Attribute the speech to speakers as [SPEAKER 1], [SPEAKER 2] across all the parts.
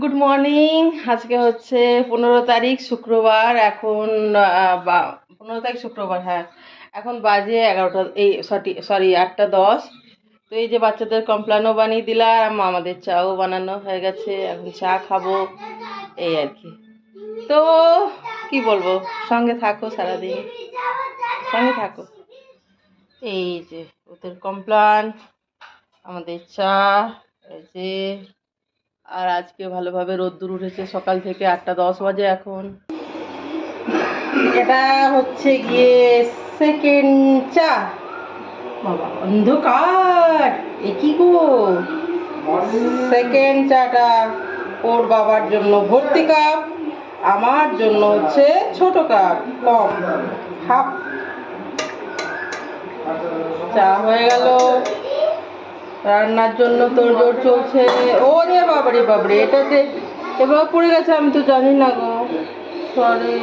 [SPEAKER 1] Good morning আজকে হচ্ছে পনেরো তারিখ শুক্রবার। এখন পনেরো তারিখ শুক্রবার হ্যাঁ। এখন বাজে এগারোটা, এই সরি সরি আটটা দশ। তো এই যে বাচ্চাদের কমপ্লানও বানিয়ে দিলাম, আমাদের চাও বানানো হয়ে গেছে। এখন চা খাব, এই আর কি। তো কি বলব, সঙ্গে থাকো সারাদিন। সঙ্গে থাকো। এই যে ওদের কমপ্লান, আমাদের চা, এই যে আর আজকে ভালোভাবে রোদ্দুর উঠেছে, সকাল থেকে আটটা দশ বাজে এখন। এটা হচ্ছে গিয়ে সেকেন্ড চা। বাবা, অন্ধকার। এ কি গো? সেকেন্ড চাটা ওর বাবার জন্য ভর্তি কাপ আমার জন্য হচ্ছে ছোট কাপ কম। হাফ। চা হয়ে গেল। রান্নার জন্য তোর জোর চলছে। ও রে বাবারে বাবারে এটাতে এবার পড়ে গেছে, আমি তো জানি না গো। সরি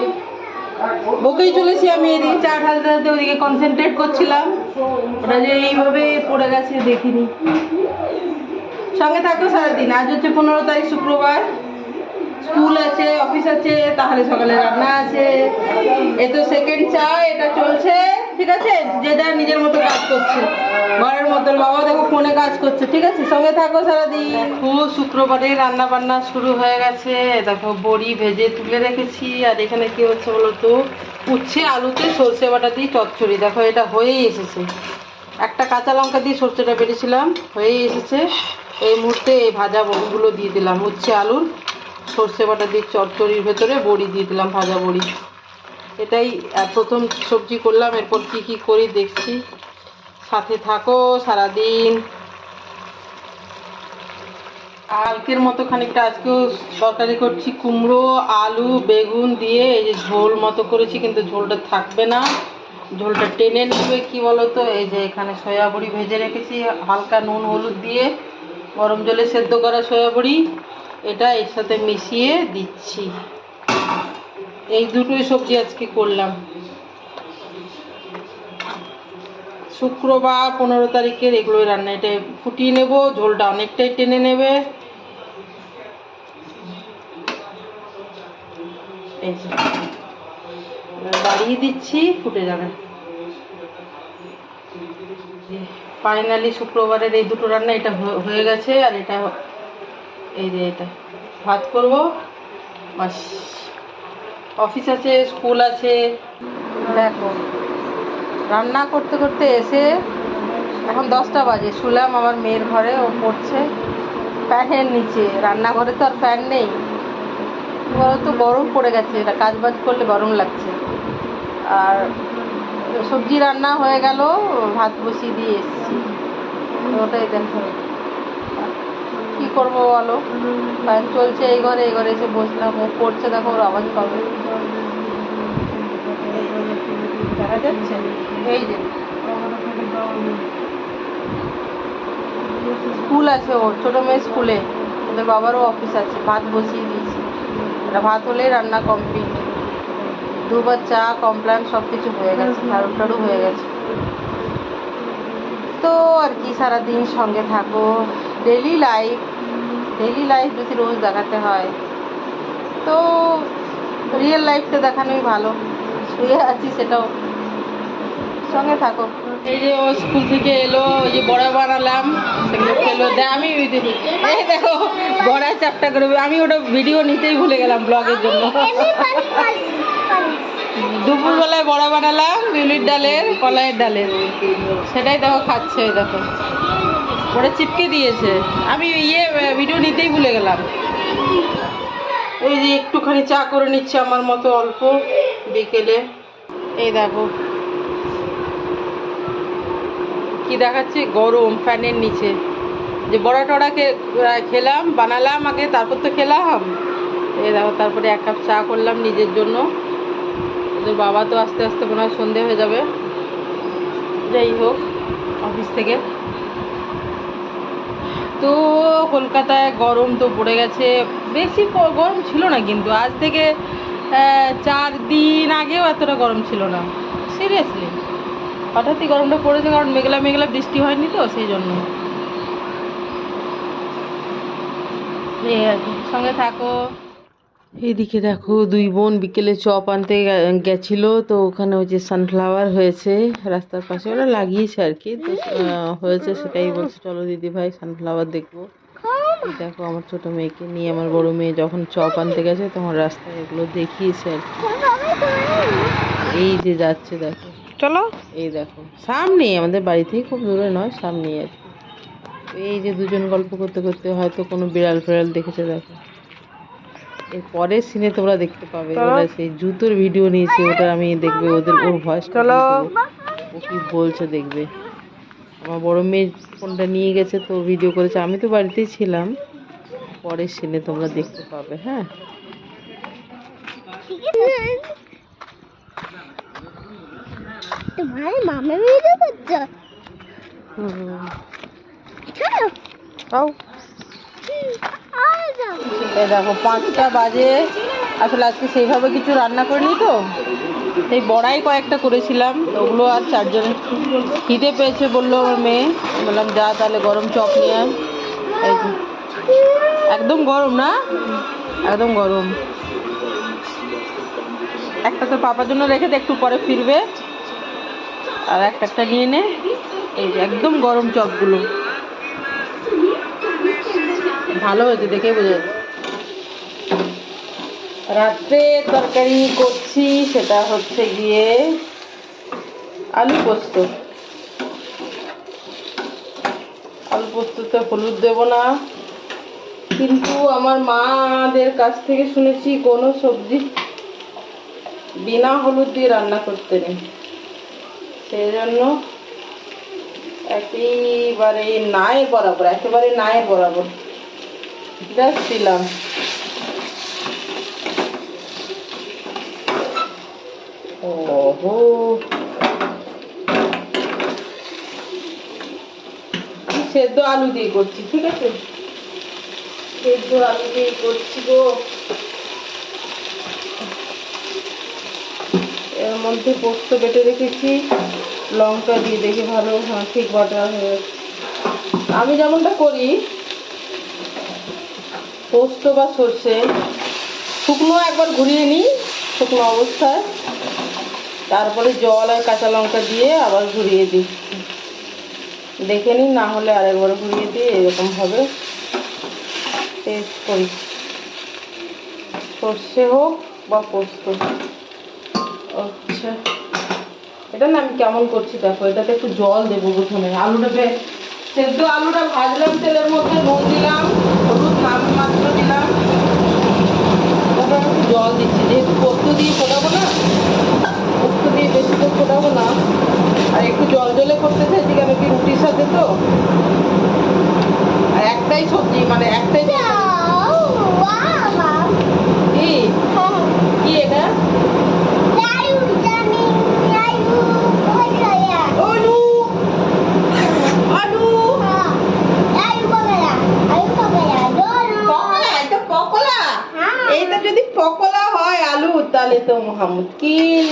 [SPEAKER 1] বকেই চলেছি আমি এদিকে, চা ঢালতে ঢালতে ওদিকে কনসেন্ট্রেট করছিলাম। ওটা যে এইভাবে পড়ে গেছে, দেখিনি। সঙ্গে থাকো সারাদিন। আজ হচ্ছে পনেরো তারিখ শুক্রবার। স্কুল আছে, অফিস আছে, তাহলে সকালে রান্না আছে। এ তো সেকেন্ড চা এটা চলছে, ঠিক আছে? যে যার নিজের মতো কাজ করছে। ঘরের মতো বাবা দেখো ফোনে কাজ করছে, ঠিক আছে? সঙ্গে থাকো সারাদিন। দেখো শুক্রবারে রান্না বান্না শুরু হয়ে গেছে। দেখো, বড়ি ভেজে তুলে রেখেছি, আর এখানে কি হচ্ছে বলো তো? উচ্ছে, আলুতে সর্ষে বাটা দিয়ে চচ্চড়ি। দেখো, এটা হয়েই এসেছে। একটা কাঁচা লঙ্কা দিয়ে সর্ষেটা বেটেছিলাম, হয়েই এসেছে। এই মুহূর্তে এই ভাজা বড়িগুলো দিয়ে দিলাম, উচ্ছে, আলুর। সর্ষে বাটা দিয়ে চচ্চড়ির ভেতরে বড়ি দিয়ে দিলাম, ভাজা বড়ি। এটাই প্রথম সবজি করলাম, এরপর কি কি করি দেখছি। সাথে থাকো সারাদিন। কালকের মতো খানিকটা আজকেও তরকারি করছি, কুমড়ো, আলু, বেগুন দিয়ে, এই যে ঝোল মতো করেছি, কিন্তু ঝোলটা থাকবে না। ঝোলটা টেনে নেবে, কি বলো তো এই যে এখানে সয়া বড়ি ভেজে রেখেছি, হালকা নুন, হলুদ দিয়ে, গরম জলে সেদ্ধ করা সয়া বড়ি এটা এর সাথে মিশিয়ে দিচ্ছি। এই দুটোই সবজি আজকে করলাম। শুক্রবার পনেরো তারিখের এগুলোই রান্না। এটা ফুটিয়ে নেব, ঝোলটা অনেকটাই টেনে নেবে। বাড়িয়ে দিচ্ছি, ফুটে যাবে। ফাইনালি শুক্রবারের এই দুটো রান্না, এটা হয়ে গেছে। আর এটা এই যে এটা, ভাত করব। বাস অফিস আছে স্কুল আছে। দেখো, রান্না করতে করতে এসে এখন দশটা বাজে। শুলাম আমার মেয়ের ঘরে, ও পড়ছে। ফ্যানের নিচে। রান্নাঘরে তো আর ফ্যান নেই। কি বলতো গরম পড়ে গেছে। এটা কাজ বাজ করলে গরম লাগছে। আর সবজি রান্না হয়ে গেল, ভাত বসিয়ে দিয়ে এসেছি। ওটাই দেখো। কি করব বলো? ফ্যান চলছে এই ঘরে এই ঘরে এসে বসলাম, ও পড়ছে, দেখো ওর আওয়াজ পাবে। দেখা যাচ্ছে? এই যে। স্কুল আছে ওর, ছোটো মেয়ে স্কুলে। ওদের বাবারও অফিস আছে, ভাত বসিয়ে দিয়েছি। ভাত হলেই রান্না কমপ্লিট দুবার চা কমপ্লান সব কিছু হয়ে গেছে, ঝাড়ু টাড়ু হয়ে গেছে। তো আর কি, সারাদিন সঙ্গে থাকো। ডেলি লাইফ ডেলি লাইফ যদি রোজ দেখাতে হয়। তো রিয়েল লাইফটা দেখানোই ভালো। শুয়ে আছি সেটাও। সঙ্গে থাকো। এই যে ও স্কুল থেকে এলো ওই যে বড়া বানালাম সেগুলো খেলো। দে আমি এই দেখো বড়া চারটা করে আমি ওটা ভিডিও নিতেই ভুলে গেলাম ব্লগের জন্য। দুপুরবেলায় বড়া বানালাম বিউলির ডালের কলাইয়ের ডালের। সেটাই দেখো খাচ্ছে ওই দেখো। ওটা চিপকে দিয়েছে। আমি ইয়ে ভিডিও নিতেই ভুলে গেলাম। এই যে একটুখানি চা করে নিচ্ছে আমার মতো অল্প বিকেলে। এই দেখো। কি দেখাচ্ছে? গরম ফ্যানের নিচে। যে বড়া টড়াকে খেলাম, বানালাম আগে, তারপর তো খেলাম। এই দেখো, তারপরে এক কাপ চা করলাম নিজের জন্য। ওদের বাবা তো আস্তে আস্তে মনে হয় সন্ধে হয়ে যাবে। যাই হোক, অফিস থেকে। তো কলকাতায় গরম তো পড়ে গেছে। বেশি গরম ছিল না কিন্তু। আজ থেকে চার দিন আগেও এতটা গরম ছিল না। সিরিয়াসলি হঠাৎই গরমটা পড়েছে কারণ মেঘলা মেঘলা বৃষ্টি হয়নি তো সেই জন্য। এই আর কি, সঙ্গে থাকো। এইদিকে দেখো দুই বোন বিকেলে চপ আনতে গেছিল তো ওখানে ওই যে সানফ্লাওয়ার হয়েছে রাস্তার পাশে ওরা লাগিয়েছে আর কি তো হয়েছে সেটাই বলছে চলো দিদি ভাই সানফ্লাওয়ার দেখব। দেখো আমার ছোট মেয়েকে নিয়ে আমার বড় মেয়ে যখন চপ আনতে গেছে তখন রাস্তায় এগুলো দেখিয়েছে আর কি। এই যে যাচ্ছে দেখো।
[SPEAKER 2] চলো।
[SPEAKER 1] এই দেখো সামনেই আমাদের বাড়ি থেকে খুব দূরে নয় সামনেই আর কি। এই যে দুজন গল্প করতে করতে হয়তো কোনো বিড়াল ফেড়াল দেখেছে দেখো। এর পরের সিনে তোমরা দেখতে পাবে ওরা সেই জুতোর ভিডিও নিয়েছে ওটা আমি দেখবে ওদের ওর ভয়েস
[SPEAKER 2] চলো।
[SPEAKER 1] ও কি বলছে দেখবে। আমার বড় মেয়ে ফোনটা নিয়ে গেছে তো ভিডিও করেছে। আমি তো বাড়িতেই ছিলাম। পরের সিনে তোমরা দেখতে পাবে হ্যাঁ?
[SPEAKER 3] মামা
[SPEAKER 1] ভিডিও
[SPEAKER 3] করছ। চলো
[SPEAKER 1] এই দেখো, পাঁচটা বাজে। আসলে আজকে সেইভাবে কিছু রান্না করিনি তো। এই বড়াই কয়েকটা করেছিলাম ওগুলো আর চারজন খিদে পেয়েছে বলল আমার মেয়ে। বললাম, যা তাহলে গরম চপ নিয়ে একদম গরম না? একদম গরম। একটা তো পাপার জন্য রেখে দে, একটু পরে ফিরবে। আর একটা একটা নিয়ে নে। এই একদম গরম চপগুলো। ভালো হয়েছে দেখে বোঝা রাত্রে তরকারি করছি, সেটা হচ্ছে গিয়ে আলু পোস্ত। আলু পোস্ততে হলুদ দেবো না। কিন্তু আমার মাদের কাছ থেকে শুনেছি কোনো সবজি বিনা হলুদ দিয়ে রান্না করতে নেই। সেই জন্য একেবারে নায়ের বরাবর, একেবারে নায়ের বরাবর। জাস্ট দিলাম ওহো সেদ্ধ আলু দিয়ে করছি, ঠিক আছে? সেদ্ধ আলু দিয়ে করছি গো। এর মধ্যে পোস্ত বেটে রেখেছি, লঙ্কা দিয়ে দেখি ভালো হ্যাঁ ঠিক বাটা হয়ে। আমি যেমনটা করি পোস্ত বা সর্ষে শুকনো একবার ঘুরিয়ে নিই, শুকনো অবস্থায়। তারপরে জল আর কাঁচা লঙ্কা দিয়ে আবার ঘুরিয়ে দিই। দেখে নিই না হলে আরেকবার ঘুরিয়ে দিয়ে এরকমভাবে টেস্ট করি। সর্ষে হোক বা পোস্ত। আচ্ছা। এটা না আমি কেমন করছি দেখো, এটাতে একটু জল দেবো প্রথমে। আলুটা সেদ্ধ আলুটা ভাজলাম, তেলের মধ্যে নুন দিলাম, হলুদ নাম জল দিচ্ছি। যেহেতু পোস্ত দিয়ে ফোটাবো না পোস্ত দিয়ে বেশি তো ফোটাবো না, আর একটু জল জলে করতে চাইছি কেন কি রুটির সাথে তো? আর একটাই সবজি মানে একটাই ককলা হয় আলু তাহলে তো মুহাম্মদকিন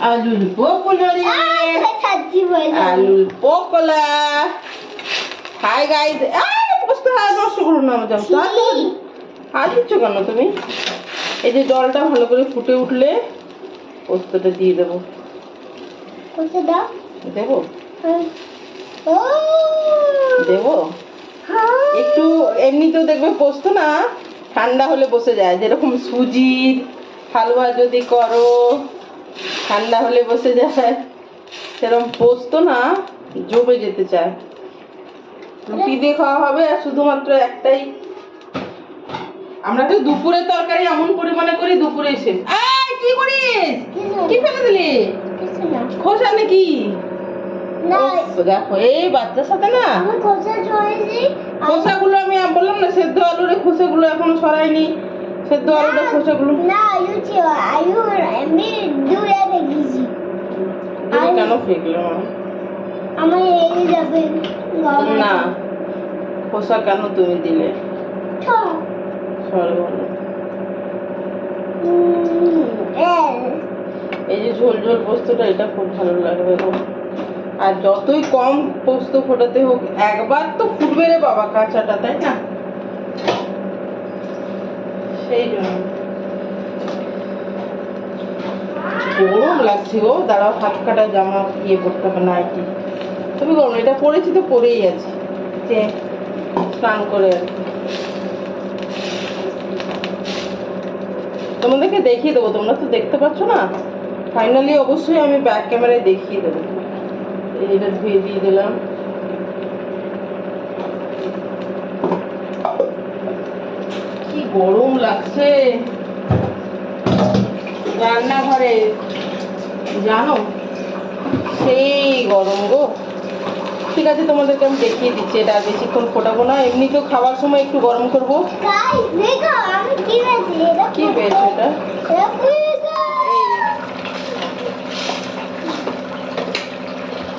[SPEAKER 1] আলুর পকোলা রে। আলুর পকলা হাই গাইজ আরে নষ্ট না আমার তাহলে হাত দিচ্ছ কেন তুমি? এই যে জলটা ভালো করে ফুটে উঠলে পোস্তটা দিয়ে দেবো। দেবো? দেবো? একটু এমনিতেও দেখবে পোস্ত না? ঠান্ডা হলে বসে যায় যেরকম সুজির হালুয়া যদি করো ঠান্ডা হলে বসে যায়। সেরকম পোস্ত না জমে যেতে চায়। রুটি দিয়ে খাওয়া হবে আর শুধুমাত্র একটাই। আমরা তো দুপুরে তরকারি এমন পরিমাণে করি দুপুরে এসে কি করিস? কি ফেলে দিলি? খোসা নাকি? দেখো এই বাচ্চার সাথে না?
[SPEAKER 3] আমি
[SPEAKER 1] খোসাগুলো আমি বললাম না সেদ্ধ আলুর খোসাগুলো এখনও সরাইনি সেদ্ধ আলুর খোসাগুলো।
[SPEAKER 3] না ইউটি আয়ু আমি দূরে দেখেছি
[SPEAKER 1] এগুলো কেন ফেকলাম
[SPEAKER 3] আমার এই যাবে
[SPEAKER 1] না খোসা কেন তুমি দিলে? সরি বলো এই যে ঝোল ঝোল পোস্তটা এটা খুব ভালো লাগবে আর যতই কম পোস্ত ফোটাতে হোক, একবার তো ফুটবে রে বাবা কাঁচাটা, তাই না? সেই জন্য। গরম লাগছে গো। দাঁড়াও, হাত কাটা জামা ইয়ে পরতে হবে নাইটি তুমি গরম, এটা পরেছি তো পরেই আছে। যে স্নান করে আর। তোমাদেরকে দেখিয়ে দেবো, তোমরা তো দেখতে পাচ্ছ না? ফাইনালি অবশ্যই আমি ব্যাক ক্যামেরায় দেখিয়ে দেবো। এটা ধুয়ে দিয়ে দিলাম কি গরম লাগছে। রান্নাঘরে জানো? সেই গরম গো। ঠিক আছে তোমাদেরকে আমি দেখিয়ে দিচ্ছি এটা আর বেশিক্ষণ ফোটাবো না। এমনিতেও খাওয়ার সময় একটু গরম করব। কি পেয়েছ এটা
[SPEAKER 3] এটা পুরো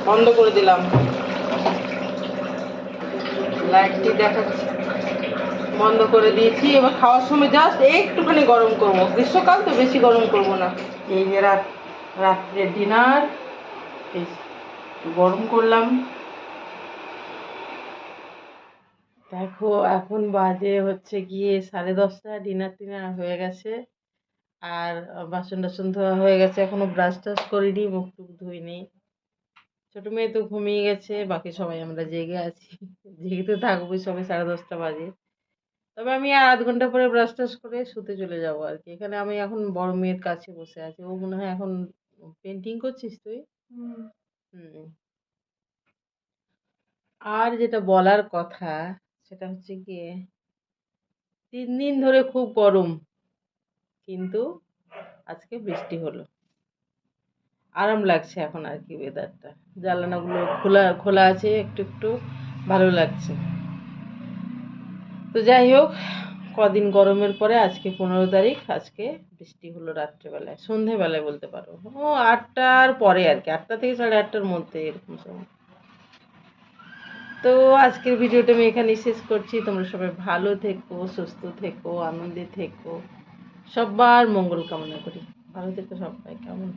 [SPEAKER 1] বন্ধ করে দিলাম। লাইটটি দেখাচ্ছি বন্ধ করে দিয়েছি। এবার খাওয়ার সময় জাস্ট একটুখানি গরম করব। গ্রীষ্মকাল তো বেশি গরম করব না। এই যে রাত রাত্রে ডিনার গরম করলাম। দেখো, এখন বাজে হচ্ছে গিয়ে সাড়ে দশটা। ডিনার টিনার হয়ে গেছে। আর বাসন টাসন ধোয়া হয়ে গেছে। এখনও ব্রাশ টাশ করিনি মুখ টুক ধুইনি। ছোট মেয়ে তো ঘুমিয়ে গেছে বাকি সবাই আমরা জেগে আছি। জেগে তো থাকবোই সবাই সাড়ে দশটা বাজে। তবে আমি আর আধ ঘণ্টা পরে ব্রাশ টাশ করে শুতে চলে যাব আর কি। এখানে আমি এখন বড় মেয়ের কাছে বসে আছি। ও মনে হয় এখন পেন্টিং করছিস তুই? হুম। আর যেটা বলার কথা সেটা হচ্ছে গিয়ে তিন দিন ধরে খুব গরম কিন্তু আজকে বৃষ্টি হলো। আরাম লাগছে এখন আর কি ওয়েদারটা জানালাগুলো খোলা খোলা আছে একটু একটু, ভালো লাগছে। তো যাই হোক, কদিন গরমের পরে আজকে পনেরো তারিখ, আজকে বৃষ্টি হলো রাত্রেবেলায়, সন্ধেবেলায় বলতে পারো। ও আটটার পরে আর কি, আটটা থেকে সাড়ে আটটার মধ্যে এরকম সময়। তো আজকের ভিডিওটা আমি এখানেই শেষ করছি। তোমরা সবাই ভালো থেকো, সুস্থ থেকো, আনন্দে থেকো। সবার মঙ্গল কামনা করি। ভালো থেকো সবাই, কেমন?